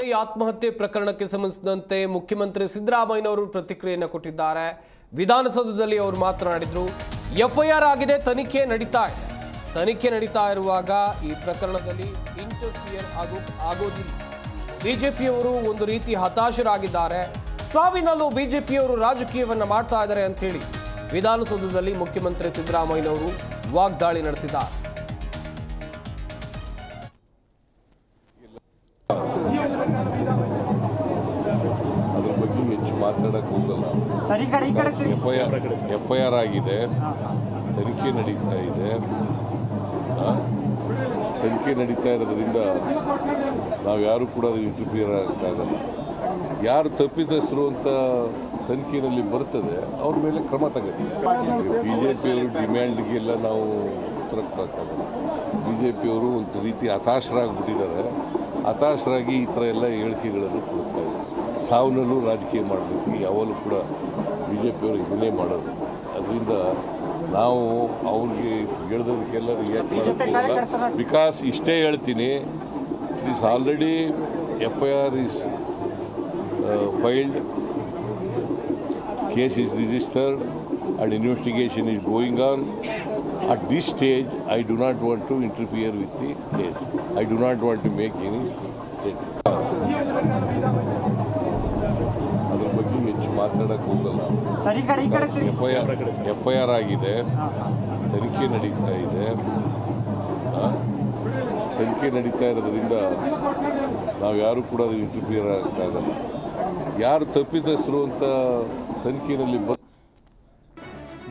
ವಿನಯ್ ಆತ್ಮಹತ್ಯೆ ಪ್ರಕರಣಕ್ಕೆ ಸಂಬಂಧಿಸಿದಂತೆ ಮುಖ್ಯಮಂತ್ರಿ ಸಿದ್ದರಾಮಯ್ಯನವರು ಪ್ರತಿಕ್ರಿಯೆಯನ್ನು ಕೊಟ್ಟಿದ್ದಾರೆ. ವಿಧಾನಸೌಧದಲ್ಲಿ ಅವರು ಮಾತನಾಡಿದರು, ಎಫ್ಐಆರ್ ಆಗಿದೆ, ತನಿಖೆ ನಡೀತಾ ಇದೆ. ತನಿಖೆ ನಡೀತಾ ಇರುವಾಗ ಈ ಪ್ರಕರಣದಲ್ಲಿ ಇಂಟರ್ಫಿಯರ್ ಆಗೋ, ಆಗೋದಿಲ್ಲ. ಬಿಜೆಪಿಯವರು ಒಂದು ರೀತಿ ಹತಾಶರಾಗಿದ್ದಾರೆ. ಸಾವಿನಲ್ಲೂ ಬಿಜೆಪಿಯವರು ರಾಜಕೀಯವನ್ನು ಮಾಡ್ತಾ ಇದ್ದಾರೆ ಅಂತೇಳಿ ವಿಧಾನಸೌಧದಲ್ಲಿ ಮುಖ್ಯಮಂತ್ರಿ ಸಿದ್ದರಾಮಯ್ಯನವರು ವಾಗ್ದಾಳಿ ನಡೆಸಿದ್ದಾರೆ. ಅದ್ರ ಬಗ್ಗೆ ಹೆಚ್ಚು ಮಾತಾಡಕ್ಕೆ ಹೋಗಲ್ಲ. F I R F I R ಆಗಿದೆ. ತನಿಖೆ ನಡೀತಾ ಇದೆ. ತನಿಖೆ ನಡೀತಾ ಇರೋದ್ರಿಂದ ನಾವು ಯಾರು ಕೂಡ ಇಂಟರ್ಫಿಯರ್ ಆಗಲ್ಲ. ಯಾರು ತಪ್ಪಿತಸ್ಥರು ಅಂತ ತನಿಖೆಯಲ್ಲಿ ಬರ್ತದೆ ಅವ್ರ ಮೇಲೆ ಕ್ರಮ ತಗೋತೀವಿ ಬಿ ಜೆ ಪಿಯವರು ಡಿಮ್ಯಾಂಡ್ಗೆಲ್ಲ ನಾವು ಉತ್ತರ ಕೊಡೋಕ್ಕಾಗಲ್ಲ ಬಿ ಜೆ ಪಿಯವರು ಒಂದು ರೀತಿ ಹತಾಶರಾಗ್ಬಿಟ್ಟಿದ್ದಾರೆ. ಹತಾಶರಾಗಿ ಈ ಥರ ಎಲ್ಲ ಹೇಳಿಕೆಗಳನ್ನು ಕೊಡ್ತಾ ಇದೆ ಸಾವನಲ್ಲೂ ರಾಜಕೀಯ ಮಾಡಬೇಕು. ಯಾವಾಗಲೂ ಕೂಡ ಬಿ ಜೆ ಪಿಯವರು ಇದನ್ನೇ ಮಾಡೋದು. ಅದರಿಂದ ನಾವು ಅವ್ರಿಗೆ ಹೇಳ್ದದಕ್ಕೆಲ್ಲ ರಿಯಾಕ್ಟ್ ಮಾಡೋಕ್ಕಿಲ್ಲ ಬಿಕಾಸ್ ಇಷ್ಟೇ ಹೇಳ್ತೀನಿ. It is already F I R is filed case is registered and investigation is going on. At this stage, I do not want to interfere with the case. I do not want to make any statement. ಅದ್ರ ಬಗ್ಗೆ ಹೆಚ್ಚು ಮಾತಾಡಕ್ಕೆ ಹೋಗಲ್ಲ F I R F I R ಆಗಿದೆ. ತನಿಖೆ ನಡೀತಾ ಇದೆ. ತನಿಖೆ ನಡೀತಾ ಇರೋದ್ರಿಂದ ನಾವು ಯಾರು ಕೂಡ ಇಂಟರ್ಫಿಯರ್ ಆಗಕ್ಕಾಗಲ್ಲ ಯಾರು ತಪ್ಪಿತಸ್ಥರು ಅಂತ ತನಿಖೆಯಲ್ಲಿ ಬ